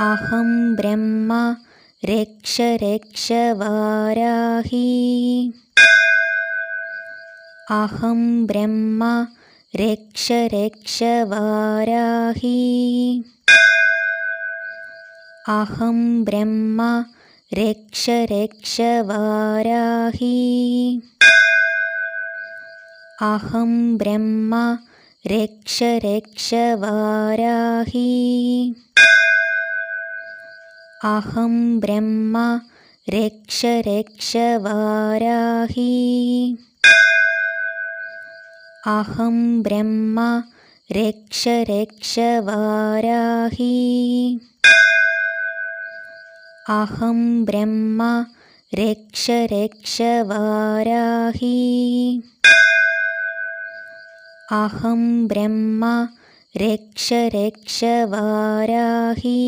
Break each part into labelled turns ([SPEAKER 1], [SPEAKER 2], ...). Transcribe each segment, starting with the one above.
[SPEAKER 1] അഹം ബ്രഹ്മ രക്ഷ രക്ഷ വാരാഹി അഹം ബ്രഹ്മ രക്ഷ രക്ഷ വാരാഹി അഹം ബ്രഹ്മ രക്ഷ രക്ഷ വാരാഹി അഹം ബ്രഹ്മ രക്ഷ രക്ഷ വാരാഹി അഹം ബ്രഹ്മ രക്ഷ രക്ഷവാരാഹി അഹം ബ്രഹ്മ രക്ഷ രക്ഷവാരാഹി അഹം ബ്രഹ്മ രക്ഷ രക്ഷവാരാഹി അഹം ബ്രഹ്മ രക്ഷ രക്ഷ വാരാഹി.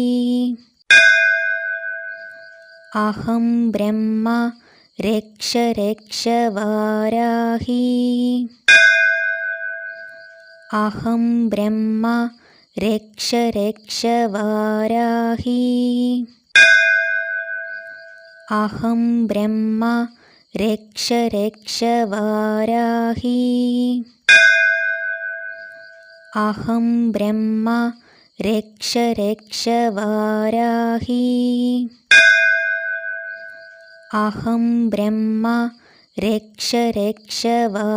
[SPEAKER 1] അഹം ബ്രഹ്മ രക്ഷ രക്ഷവാരാഹി അഹം ബ്രഹ്മ രക്ഷ രക്ഷവാരാഹി അഹം ബ്രഹ്മ രക്ഷ രക്ഷവാരാഹി അഹം ബ്രഹ്മ രക്ഷ രക്ഷ വാരാഹി. അഹം ബ്രഹ്മ രക്ഷ രക്ഷവാരാഹി.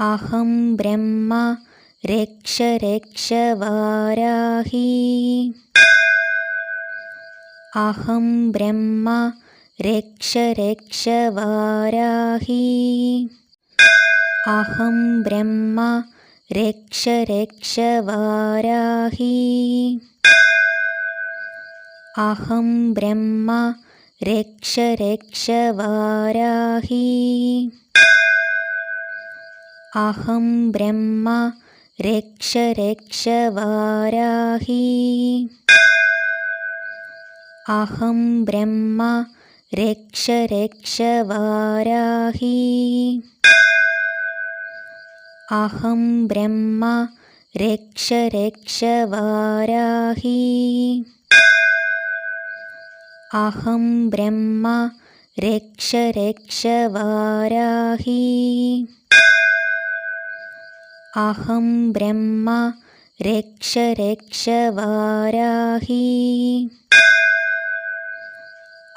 [SPEAKER 1] അഹം ബ്രഹ്മ രക്ഷ രക്ഷവാരാഹി. അഹം ബ്രഹ്മ രക്ഷ രക്ഷവാരാഹി. അഹം ബ്രഹ്മ രക്ഷ രക്ഷ വാരാഹി അഹം ബ്രഹ്മ രക്ഷ രക്ഷ വാരാഹി. അഹം ബ്രഹ്മ രക്ഷ രക്ഷ വാരാഹി. അഹം ബ്രഹ്മ രക്ഷ രക്ഷ വാരാഹി. അഹം ബ്രഹ്മ രക്ഷ രക്ഷ വാരാഹി. അഹം ബ്രഹ്മ രക്ഷ രക്ഷവാരാഹി. അഹം ബ്രഹ്മ രക്ഷ രക്ഷവാരാഹി.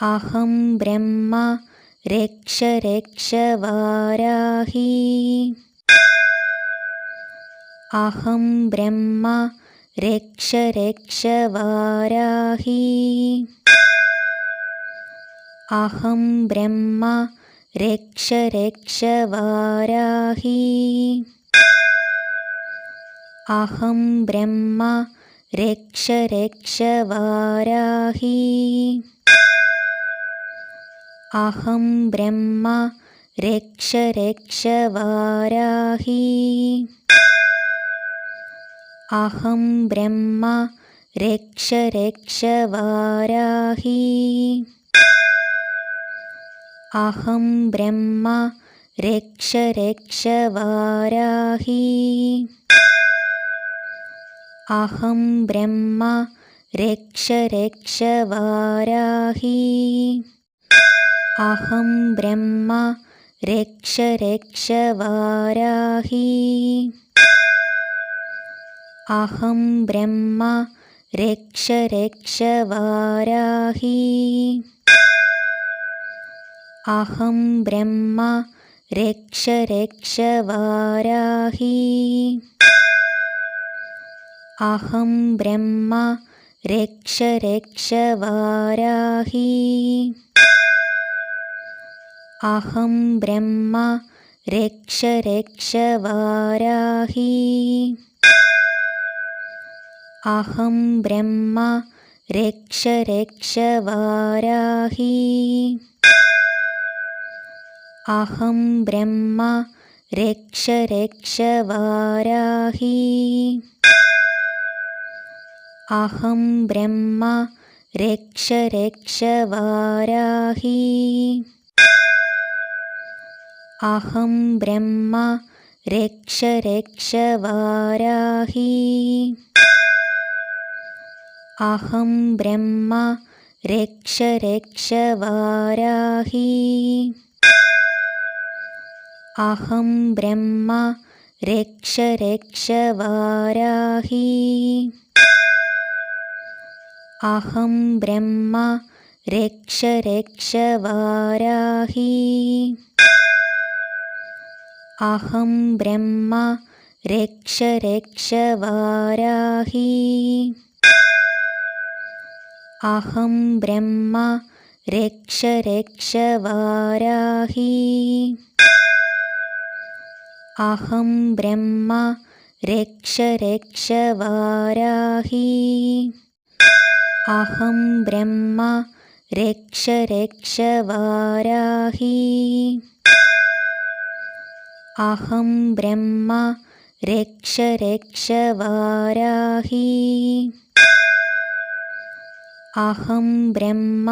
[SPEAKER 1] അഹം ബ്രഹ്മ രക്ഷ രക്ഷവാരാഹി. അഹം ബ്രഹ്മ രക്ഷ രക്ഷ അഹം ബ്രഹ്മ രക്ഷ രക്ഷവാരാഹി അഹം ബ്രഹ്മ രക്ഷ രക്ഷവാരാഹി അഹം ബ്രഹ്മ രക്ഷ രക്ഷവാരാഹി അഹം ബ്രഹ്മ രക്ഷ രക്ഷ വാരാഹി. അഹം ബ്രഹ്മ രക്ഷ രക്ഷവാരാഹി. അഹം ബ്രഹ്മ രക്ഷ രക്ഷവാരാഹി. അഹം ബ്രഹ്മ രക്ഷ രക്ഷവാരാഹി. അഹം ബ്രഹ്മ രക്ഷ രക്ഷവാരാഹി. അഹം ബ്രഹ്മ രക്ഷ രക്ഷ വാരാഹി. അഹം ബ്രഹ്മ രക്ഷ രക്ഷ വാരാഹി. അഹം ബ്രഹ്മ രക്ഷ രക്ഷ വാരാഹി. അഹം ബ്രഹ്മ രക്ഷ രക്ഷ വാരാഹി. അഹം ബ്രഹ്മ രക്ഷ രക്ഷവാരാഹി അഹം ബ്രഹ്മ രക്ഷ രക്ഷവാരാഹി അഹം ബ്രഹ്മ രക്ഷ രക്ഷവാരാഹി അഹം ബ്രഹ്മ രക്ഷ രക്ഷ വാരാഹി. അഹം ബ്രഹ്മ രക്ഷ രക്ഷവാരാഹി. അഹം ബ്രഹ്മ രക്ഷ രക്ഷവാരാഹി. അഹം ബ്രഹ്മ രക്ഷ രക്ഷവാരാഹി. അഹം ബ്രഹ്മ രക്ഷ രക്ഷവരാഹി. അഹം ബ്രഹ്മ രക്ഷ രക്ഷ വാരാഹി അഹം ബ്രഹ്മ രക്ഷ രക്ഷ വാരാഹി അഹം ബ്രഹ്മ രക്ഷ രക്ഷ വാരാഹി അഹം ബ്രഹ്മ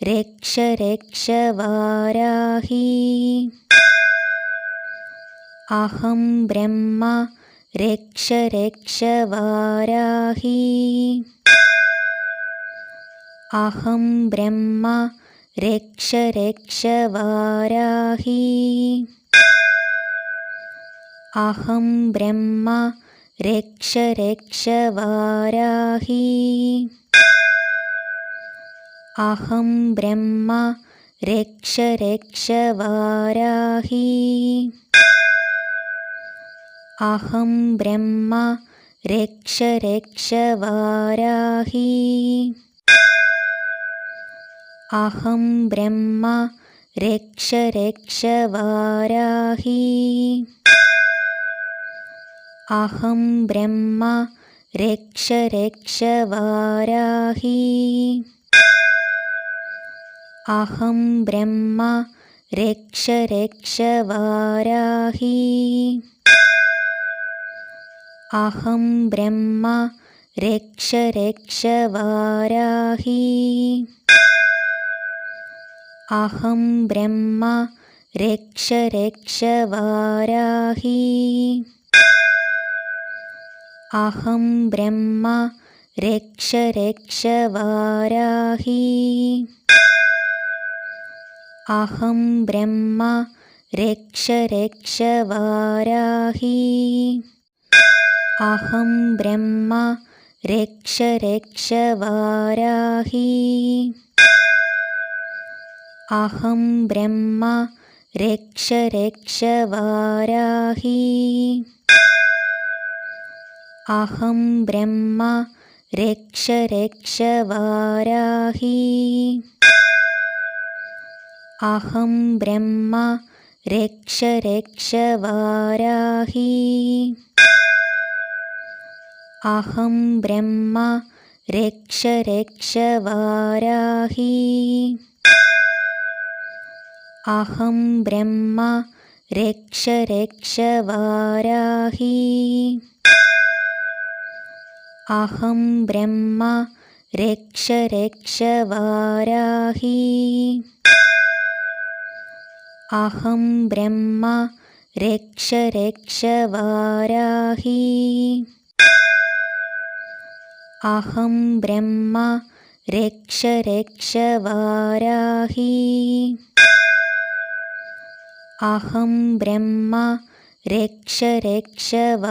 [SPEAKER 1] രക്ഷ രക്ഷ വാരാഹി അഹം ബ്രഹ്മ രക്ഷ രക്ഷവാരാഹി. അഹം ബ്രഹ്മ രക്ഷ രക്ഷവാരാഹി. അഹം ബ്രഹ്മ രക്ഷ രക്ഷവാരാഹി. അഹം ബ്രഹ്മ രക്ഷ രക്ഷ അഹം ബ്രഹ്മ രക്ഷ രക്ഷവാരാഹി. അഹം ബ്രഹ്മ രക്ഷ രക്ഷവാരാഹി. അഹം ബ്രഹ്മ രക്ഷ രക്ഷവാരാഹി. അഹം ബ്രഹ്മ രക്ഷ രക്ഷ വാരാഹി അഹം ബ്രഹ്മ രക്ഷ രക്ഷവാരാഹി അഹം ബ്രഹ്മ രക്ഷ രക്ഷവാരാഹി അഹം ബ്രഹ്മ രക്ഷ രക്ഷവാരാഹി അഹം ബ്രഹ്മ രക്ഷ രക്ഷ വാരാഹി. അഹം ബ്രഹ്മ രക്ഷ രക്ഷ വാരാഹി അഹം ബ്രഹ്മ രക്ഷ രക്ഷ വാരാഹി അഹം ബ്രഹ്മ രക്ഷ രക്ഷ വാരാഹി അഹം ബ്രഹ്മ രക്ഷ രക്ഷ വാരാഹി അഹം ബ്രഹ്മ രക്ഷ രക്ഷവാരാഹി. അഹം ബ്രഹ്മ രക്ഷ രക്ഷവാരാഹി. അഹം ബ്രഹ്മ രക്ഷ രക്ഷവാരാഹി. അഹം ബ്രഹ്മ രക്ഷ രക്ഷ വാരാഹി അഹം ബ്രഹ്മ രക്ഷ രക്ഷവാരാഹി അഹം ബ്രഹ്മ രക്ഷ രക്ഷവാരാഹി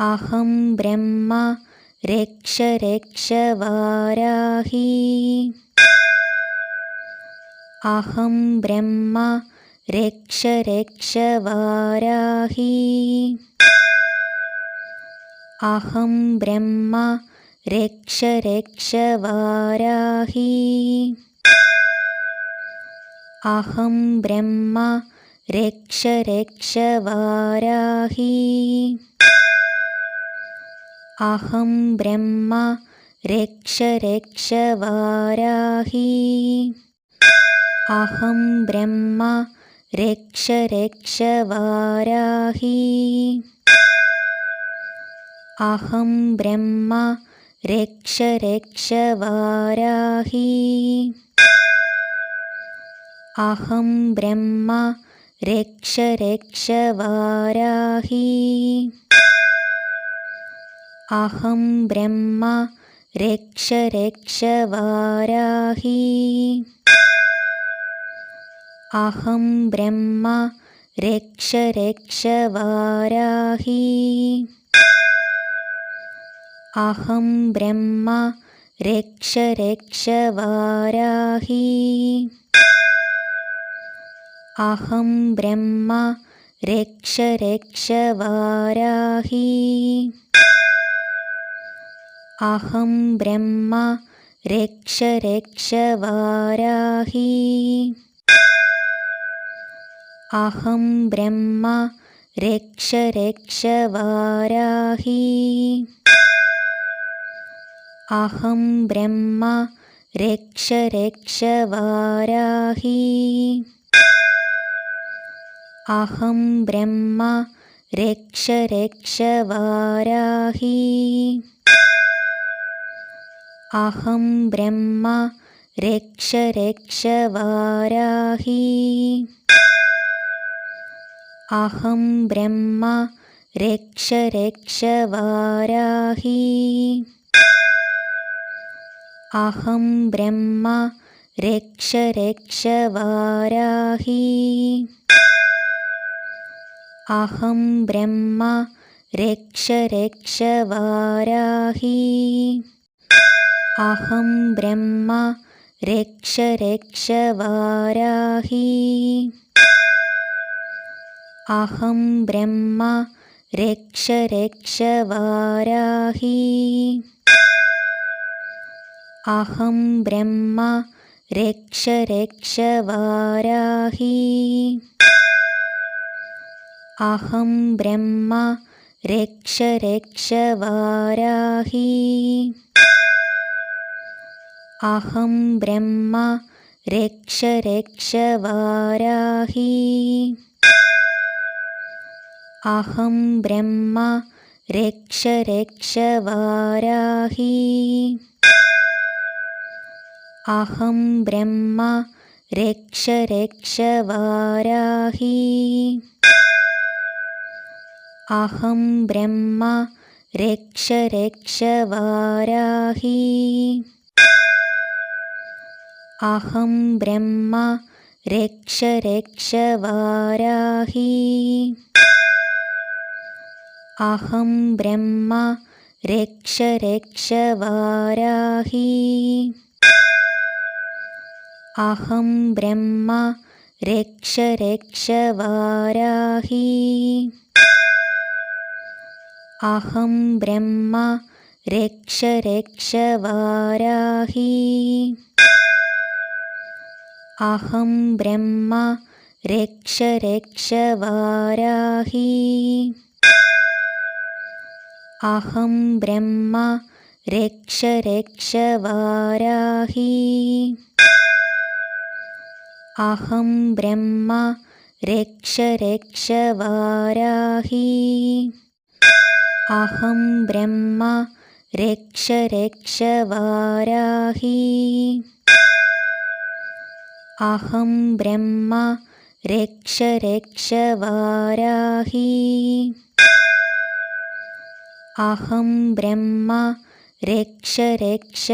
[SPEAKER 1] അഹം ബ്രഹ്മ രക്ഷ രക്ഷവാരാഹി അഹം ബ്രഹ്മ രക്ഷ രക്ഷ അഹം ബ്രഹ്മ രക്ഷ രക്ഷവാരാഹി അഹം ബ്രഹ്മ രക്ഷ രക്ഷവാരാഹി അഹം ബ്രഹ്മ രക്ഷ രക്ഷവാരാഹി അഹം ബ്രഹ്മ രക്ഷ രക്ഷ അഹം ബ്രഹ്മ രക്ഷ രക്ഷ വാരാഹി അഹം ബ്രഹ്മ രക്ഷ രക്ഷ വാരാഹി അഹം ബ്രഹ്മ രക്ഷ രക്ഷ വാരാഹി അഹം ബ്രഹ്മ രക്ഷ രക്ഷ വാരാഹി അഹം ബ്രഹ്മ രക്ഷ രക്ഷ വാരാഹി. അഹം ബ്രഹ്മ രക്ഷ രക്ഷ വാരാഹി. അഹം ബ്രഹ്മ രക്ഷ രക്ഷ വാരാഹി. അഹം ബ്രഹ്മ രക്ഷ രക്ഷ അഹം ബ്രഹ്മ രക്ഷ രക്ഷ വാരാഹി അഹം ബ്രഹ്മ രക്ഷ രക്ഷ വാരാഹി അഹം ബ്രഹ്മ രക്ഷ രക്ഷ വാരാഹി അഹം ബ്രഹ്മ രക്ഷ രക്ഷ വാരാഹി അഹം ബ്രഹ്മ രക്ഷ രക്ഷ വാരാഹി. അഹം ബ്രഹ്മ രക്ഷ രക്ഷ വാരാഹി. അഹം ബ്രഹ്മ രക്ഷ രക്ഷ വാരാഹി. അഹം ബ്രഹ്മ രക്ഷ രക്ഷ വാരാഹി. അഹം ബ്രഹ്മ രക്ഷ രക്ഷ വാരാഹി. അഹം ബ്രഹ്മ രക്ഷ രക്ഷ വാരാഹി. അഹം ബ്രഹ്മ രക്ഷ രക്ഷ വാരാഹി. അഹം ബ്രഹ്മ രക്ഷ രക്ഷ വാരാഹി. അഹം ബ്രഹ്മ രക്ഷ രക്ഷ വാരാഹി. അഹം ബ്രഹ്മ രക്ഷ രക്ഷ വാരാഹി. അഹം ബ്രഹ്മ രക്ഷ രക്ഷ വാരാഹി. അഹം ബ്രഹ്മ രക്ഷ രക്ഷ വാരാഹി. അഹം ബ്രഹ്മ രക്ഷ രക്ഷ വാരാഹി അഹം ബ്രഹ്മ രക്ഷ രക്ഷ വാരാഹി അഹം ബ്രഹ്മ രക്ഷ രക്ഷ വാരാഹി അഹം ബ്രഹ്മ രക്ഷ രക്ഷ വാരാഹി അഹം ബ്രഹ്മ രക്ഷ രക്ഷ അഹം ബ്രഹ്മ രക്ഷ രക്ഷ അഹം ബ്രഹ്മ രക്ഷ രക്ഷ അഹം ബ്രഹ്മ രക്ഷ രക്ഷ